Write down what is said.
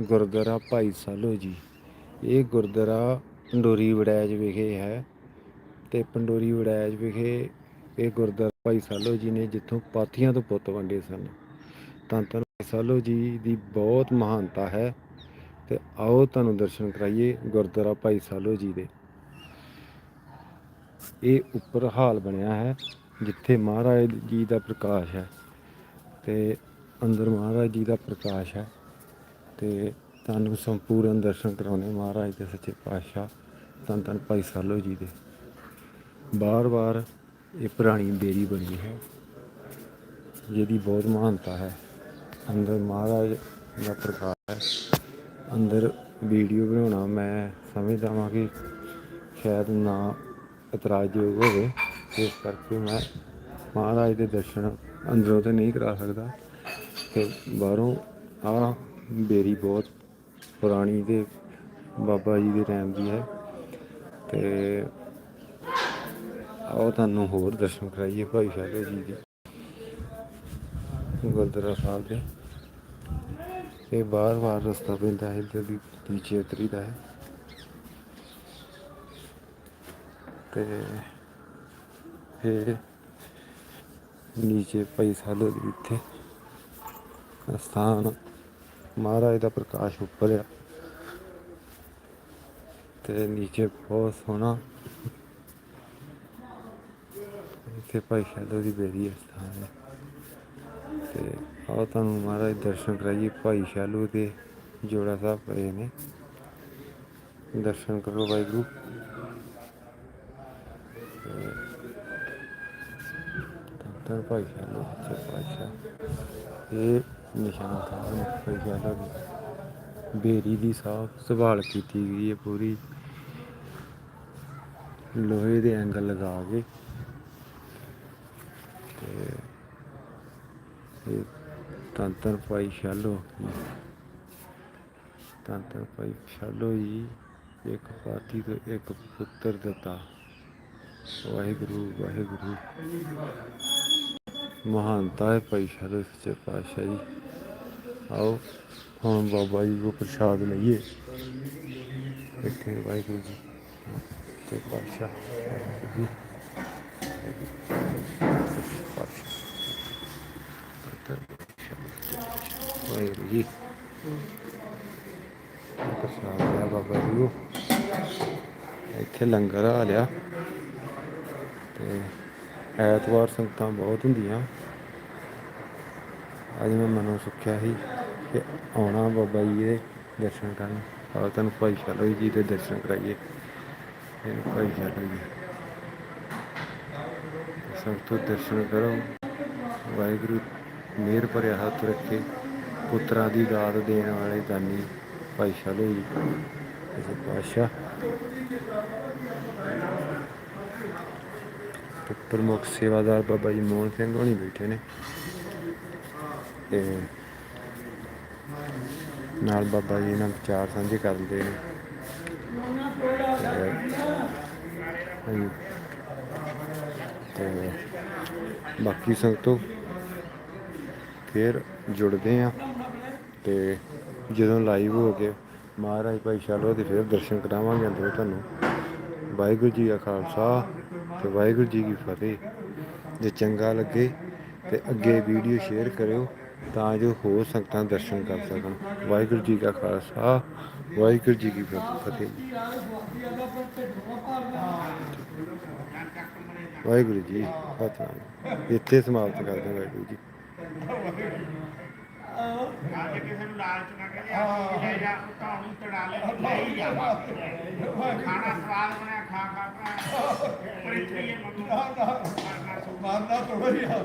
ਗੁਰਦੁਆਰਾ ਭਾਈ ਸਾਲੋ ਜੀ। ਇਹ ਗੁਰਦੁਆਰਾ ਪੰਡੋਰੀ ਵੜੈਜ ਵਿਖੇ ਹੈ ਤੇ ਪੰਡੋਰੀ ਵੜੈਜ ਵਿਖੇ ਇਹ ਗੁਰਦੁਆਰਾ ਭਾਈ ਸਾਲੋ ਜੀ ਨੇ ਜਿੱਥੋਂ ਪਾਥੀਆਂ ਤੋਂ ਪੁੱਤ ਵੰਡੇ ਸਨ। ਤਾਂ ਧੰਨ ਭਾਈ ਸਾਲੋ ਜੀ ਦੀ ਬਹੁਤ ਮਹਾਨਤਾ ਹੈ ਤੇ ਆਓ ਤੁਹਾਨੂੰ ਦਰਸ਼ਨ ਕਰਾਈਏ ਗੁਰਦੁਆਰਾ ਭਾਈ ਸਾਲੋ ਜੀ ਦੇ। ਇਹ ਉੱਪਰ ਹਾਲ ਬਣਿਆ ਹੈ ਜਿੱਥੇ ਮਹਾਰਾਜ ਜੀ ਦਾ ਪ੍ਰਕਾਸ਼ ਹੈ ਤੇ ਅੰਦਰ ਮਹਾਰਾਜ ਜੀ ਦਾ ਪ੍ਰਕਾਸ਼ ਹੈ। ਤੇ ਤੁਹਾਨੂੰ ਸੰਪੂਰਨ ਦਰਸ਼ਨ ਕਰਾਉਣੇ ਮਹਾਰਾਜ ਦੇ ਸੱਚੇ ਪਾਤਸ਼ਾਹ। ਧੰਨ ਧੰਨ ਭਾਈ ਸਾਲੋ ਜੀ ਦੇ। ਬਾਰ-ਬਾਰ ਇਹ ਪੁਰਾਣੀ ਦੇਰੀ ਬਣੀ ਹੈ, ਜਿਹਦੀ ਬਹੁਤ ਮਹਾਨਤਾ ਹੈ। ਅੰਦਰ ਮਹਾਰਾਜ ਦਾ ਪ੍ਰਕਾਸ਼ ਹੈ। ਅੰਦਰ ਵੀਡੀਓ ਬਣਾਉਣਾ ਮੈਂ ਸਮਝਦਾ ਹਾਂ ਕਿ ਸ਼ਾਇਦ ਨਾ ਇਤਰਾਜ਼ਯੋਗ ਹੋਵੇ। ਇਸ ਕਰਕੇ ਮੈਂ ਮਹਾਰਾਜ ਦੇ ਦਰਸ਼ਨ ਅੰਦਰੋਂ ਤੇ ਨਹੀਂ ਕਰਾ ਸਕਦਾ। ਤੇ ਬਾਹਰੋਂ ਆ ਬੇਰੀ ਬਹੁਤ ਪੁਰਾਣੀ ਤੇ ਬਾਬਾ ਜੀ ਦੇ ਟਾਈਮ ਦੀ ਹੈ ਤੇ ਆਓ ਤੁਹਾਨੂੰ ਹੋਰ ਦਰਸ਼ਨ ਕਰਾਈਏ ਭਾਈ ਸਾਹਿਬ ਜੀ ਦੇ ਗੁਰਦੁਆਰਾ ਸਾਹਿਬ ਦੇ। ਇਹ ਬਾਰ ਬਾਰ ਰਸਤਾ ਪੈਂਦਾ ਹੈ, ਇੱਧਰ ਦੀ ਨੀਚੇ ਉਤਰੀਦਾ ਹੈ। ਤੇ ਫਿਰ ਨੀਚੇ ਭਾਈ ਸਾਹਿਬ ਦੇ ਇੱਥੇ ਸਥਾਨ ਮਹਾਰਾਜ ਦਾ ਪ੍ਰਕਾਸ਼ ਉੱਪਰ ਆ। ਤੇ ਨੀਚੇ ਬਹੁਤ ਸੋਹਣਾ। ਇੱਥੇ ਭਾਈ ਸਾਲੋ ਦੀ ਬੇਰੀ ਹੈ ਸਥਾਨ ਹੈ ਤੇ ਆਓ ਤੁਹਾਨੂੰ ਮਹਾਰਾਜ ਦਰਸ਼ਨ ਕਰਾਈਏ। ਭਾਈ ਸ਼ਾਲੂ ਦੇ ਜੋੜਾ ਸਾਹਿਬ ਪਏ ਨੇ। ਦਰਸ਼ਨ ਕਰੋ ਵਾਹਿਗੁਰੂ। ਤਾਂ ਭਾਈ ਸ਼ਾਲੂ ਸੱਚੇ ਪਾਤਸ਼ਾਹ। ਇਹ ਨਿਸ਼ਾਨ ਸਾਹਿਬ ਦੀ। ਬੇਰੀ ਦੀ ਸਾਫ਼ ਸੰਭਾਲ ਕੀਤੀ ਗਈ ਹੈ ਪੂਰੀ। ਲੋਹੇ ਦੇ ਐਂਗਲ ਲਗਾ ਕੇ। ਤੇ ਇਹ ਧੰਨ ਧੰਨ ਭਾਈ ਸ਼ਾਲੋ ਤੰਤਰ ਧੰਨ ਭਾਈ ਸ਼ਾਲੋ ਜੀ ਇੱਕ ਪਾਤੀ ਤੋਂ ਇੱਕ ਪੁੱਤਰ ਦਿੱਤਾ। ਵਾਹਿਗੁਰੂ ਵਾਹਿਗੁਰੂ। ਮਹਾਨਤਾ ਹੈ ਭਾਈ ਸ਼ਾਲੋ ਸੱਚੇ ਪਾਤਸ਼ਾਹ ਜੀ। ਆਓ, ਹੁਣ ਬਾਬਾ ਜੀ ਕੋ ਪ੍ਰਸ਼ਾਦ ਲਈਏ। ਇੱਥੇ ਵਾਹਿਗੁਰੂ ਜੀ ਤੇ ਪਾਤਸ਼ਾਹ। ਵਾਹਿਗੁਰੂ ਜੀ। ਵਾਹਿਗੁਰੂ ਜੀ ਪ੍ਰਸ਼ਾਦ ਲਿਆ ਬਾਬਾ ਜੀ ਨੂੰ। ਇੱਥੇ ਲੰਗਰ ਆ ਲਿਆ। ਤੇ ਐਤਵਾਰ ਸੰਗਤਾਂ ਬਹੁਤ ਹੁੰਦੀਆਂ। ਅੱਜ ਮੈਂ ਮਨੋਂ ਸੁੱਖਿਆ ਸੀ ਕਿ ਆਉਣਾ ਬਾਬਾ ਜੀ ਦੇ ਦਰਸ਼ਨ ਕਰਨ। ਆ ਤੁਹਾਨੂੰ ਭਾਈ ਸ਼ਾਲੋ ਜੀ ਦੇ ਦਰਸ਼ਨ ਕਰਾਈਏ। ਇਹ ਭਾਈ ਸ਼ਾਲੋ ਜੀ। ਸੰਗਤੋ ਦਰਸ਼ਨ ਕਰੋ। ਵਾਹਿਗੁਰੂ, ਮਿਹਰ ਭਰਿਆ ਹੱਥ ਰੱਖੇ। ਪੁੱਤਰਾਂ ਦੀ ਦਾਤ ਦੇਣ ਵਾਲੇ ਦਾਨੀ ਭਾਈ ਸ਼ਾਲੋ ਜੀ। ਇਹ ਪਾਸ਼ਾ ਪ੍ਰਮੁੱਖ ਸੇਵਾਦਾਰ ਬਾਬਾ ਜੀ ਮੋਹਨ ਸਿੰਘ ਹੋਣੀ ਬੈਠੇ ਨੇ। ਤੇ ਨਾਲ ਬਾਬਾ ਜੀ ਨਾਲ ਵਿਚਾਰ ਸਾਂਝੇ ਕਰਦੇ ਨੇ। ਤੇ ਬਾਕੀ ਸੰਗਤੋਂ ਫਿਰ ਜੁੜਦੇ ਆ ਤੇ ਜਦੋਂ ਲਾਈਵ ਹੋ ਕੇ ਮਹਾਰਾਜ ਭਾਈ ਸ਼ਾਲੋ ਦੇ ਫਿਰ ਦਰਸ਼ਨ ਕਰਾਵਾਂਗੇ, ਅੰਦਰੋਂ ਤੁਹਾਨੂੰ। ਵਾਹਿਗੁਰੂ ਜੀ ਕਾ ਖਾਲਸਾ ਤੇ ਵਾਹਿਗੁਰੂ ਜੀ ਕੀ ਫਤਿਹ। ਜੇ ਚੰਗਾ ਲੱਗੇ ਤੇ ਅੱਗੇ ਵੀਡੀਓ ਸ਼ੇਅਰ ਕਰਿਓ ਤਾਂ ਜੋ ਹੋਰ ਸੰਗਤਾਂ ਦਰਸ਼ਨ ਕਰ ਸਕਣ। ਵਾਹਿਗੁਰੂ ਜੀ ਕਾ ਖਾਲਸਾ, ਵਾਹਿਗੁਰੂ ਜੀ ਕੀ ਫਤਿਹ। ਵਾਹਿਗੁਰੂ ਜੀ ਫਤਿਹ ਇੱਥੇ ਸਮਾਪਤ ਕਰਦੇ ਹਾਂ ਵਾਹਿਗੁਰੂ ਜੀ। ਅੱਜ ਕਿਸੇ ਨੂੰ ਲਾਲਚ ਨਾ ਕਰੇ ਲੈ ਜਾ ਤਾਂ ਉਹਨੂੰ ਚੜਾ ਲੈ ਲੈ ਜਾ ਖਾਣਾ ਸਵਾਦ ਬਣਿਆ ਖਾ ਖਾ ਕੇ ਪ੍ਰਿਥਵੀ ਮੰਗੂ ਕਰਨਾ ਸੁਭਾ ਮਾਰਨਾ ਆ।